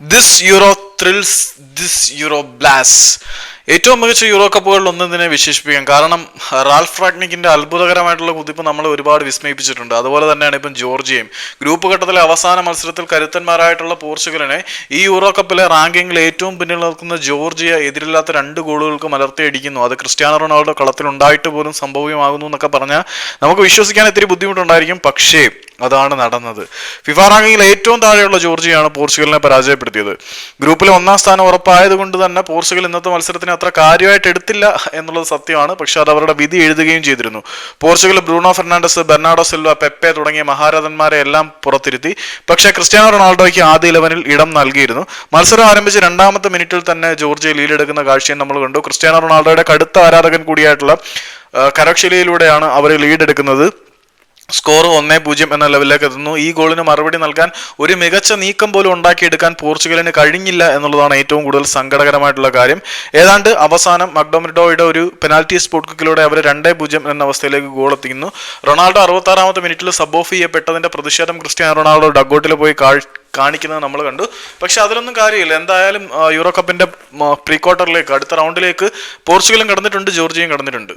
This euro thrills this euro blast ഏറ്റവും മികച്ച euro കപ്പുകളിൽ തന്നെ വിശേഷിപ്പിക്കാം. കാരണം റാൽഫ് റാഗ്നിക്കിന്റെ അത്ഭുതകരമായിട്ടുള്ള കുതിപ്പ് നമ്മൾ ഒരുപാട് വിസ്മയിപ്പിച്ചിട്ടുണ്ട്. അതുപോലെ തന്നെയാണ് ഇപ്പം ജോർജിയയും. ഗ്രൂപ്പ് ഘട്ടത്തിലെ അവസാന മത്സരത്തിൽ കരുത്തന്മാരായിട്ടുള്ള പോർച്ചുഗലിനെ ഈ യൂറോ കപ്പിലെ റാങ്കിങ്ങിൽ ഏറ്റവും പിന്നിൽ നിൽക്കുന്ന ജോർജിയ എതിരില്ലാത്ത രണ്ട് ഗോളുകൾക്ക് മലർത്തിയടിക്കുന്നു. അത് ക്രിസ്ത്യാനോ റൊണാൾഡോ കളത്തിലുണ്ടായിട്ട് പോലും സംഭവ്യമാകുന്നു എന്നൊക്കെ പറഞ്ഞാൽ നമുക്ക് വിശ്വസിക്കാൻ ഇത്തിരി ബുദ്ധിമുട്ടുണ്ടായിരിക്കും. പക്ഷേ അതാണ് നടന്നത്. ഫിഫ റാങ്കിങ്ങിൽ ഏറ്റവും താഴെയുള്ള ജോർജിയാണ് പോർച്ചുഗലിനെ പരാജയപ്പെടുത്തിയത്. ഗ്രൂപ്പിലെ ഒന്നാം സ്ഥാനം ഉറപ്പായത് കൊണ്ട് തന്നെ പോർച്ചുഗൽ ഇന്നത്തെ മത്സരത്തിന് അത്ര കാര്യമായിട്ട് എടുത്തില്ല എന്നുള്ളത് സത്യമാണ്. പക്ഷെ അത് അവരുടെ വിധി എഴുതുകയും ചെയ്തിരുന്നു. Portugal Bruno Fernandes Bernardo Silva Pepe തുടങ്ങിയ മഹാരഥന്മാരെ എല്ലാം പുറത്തിരുത്തി. പക്ഷേ ക്രിസ്ത്യാനോ റൊണാൾഡോയ്ക്ക് ആദ്യ ഇലവനിൽ ഇടം നൽകിയിരുന്നു. മത്സരം ആരംഭിച്ച് രണ്ടാമത്തെ മിനിറ്റിൽ തന്നെ ജോർജിയ ലീഡെടുക്കുന്ന കാഴ്ചയും നമ്മൾ കണ്ടു. ക്രിസ്ത്യാനോ റൊണാൾഡോയുടെ കടുത്ത ആരാധകൻ കൂടിയായിട്ടുള്ള കരക്ഷിലയിലൂടെയാണ് അവർ ലീഡ് എടുക്കുന്നത്. സ്കോർ ഒന്നേ പൂജ്യം എന്ന ലെവലിലേക്ക് എത്തുന്നു. ഈ ഗോളിന് മറുപടി നൽകാൻ ഒരു മികച്ച നീക്കം പോലും ഉണ്ടാക്കിയെടുക്കാൻ പോർച്ചുഗലിന് കഴിഞ്ഞില്ല എന്നുള്ളതാണ് ഏറ്റവും കൂടുതൽ സങ്കടകരമായിട്ടുള്ള കാര്യം. ഏതാണ്ട് അവസാനം മക്ഡോമിഡോയുടെ ഒരു പെനാൽറ്റി സ്പോട്ട് കിക്കിലൂടെ അവർ രണ്ടേ പൂജ്യം എന്ന അവസ്ഥയിലേക്ക് ഗോൾ എത്തിക്കുന്നു. റൊണാൾഡോ അറുപത്താറാമത്തെ മിനിറ്റിൽ സബ് ഓഫ് ചെയ്യപ്പെട്ടതിന്റെ പ്രതിഷേധം ക്രിസ്ത്യാനോ റൊണാൾഡോ ഡഗോട്ടിൽ പോയി കാണിക്കുന്നത് നമ്മൾ കണ്ടു. പക്ഷെ അതിലൊന്നും കാര്യമില്ല. എന്തായാലും യൂറോ കപ്പിന്റെ പ്രീ ക്വാർട്ടറിലേക്ക് അടുത്ത റൗണ്ടിലേക്ക് പോർച്ചുഗലും കടന്നിട്ടുണ്ട് ജോർജിയയും കടന്നിട്ടുണ്ട്.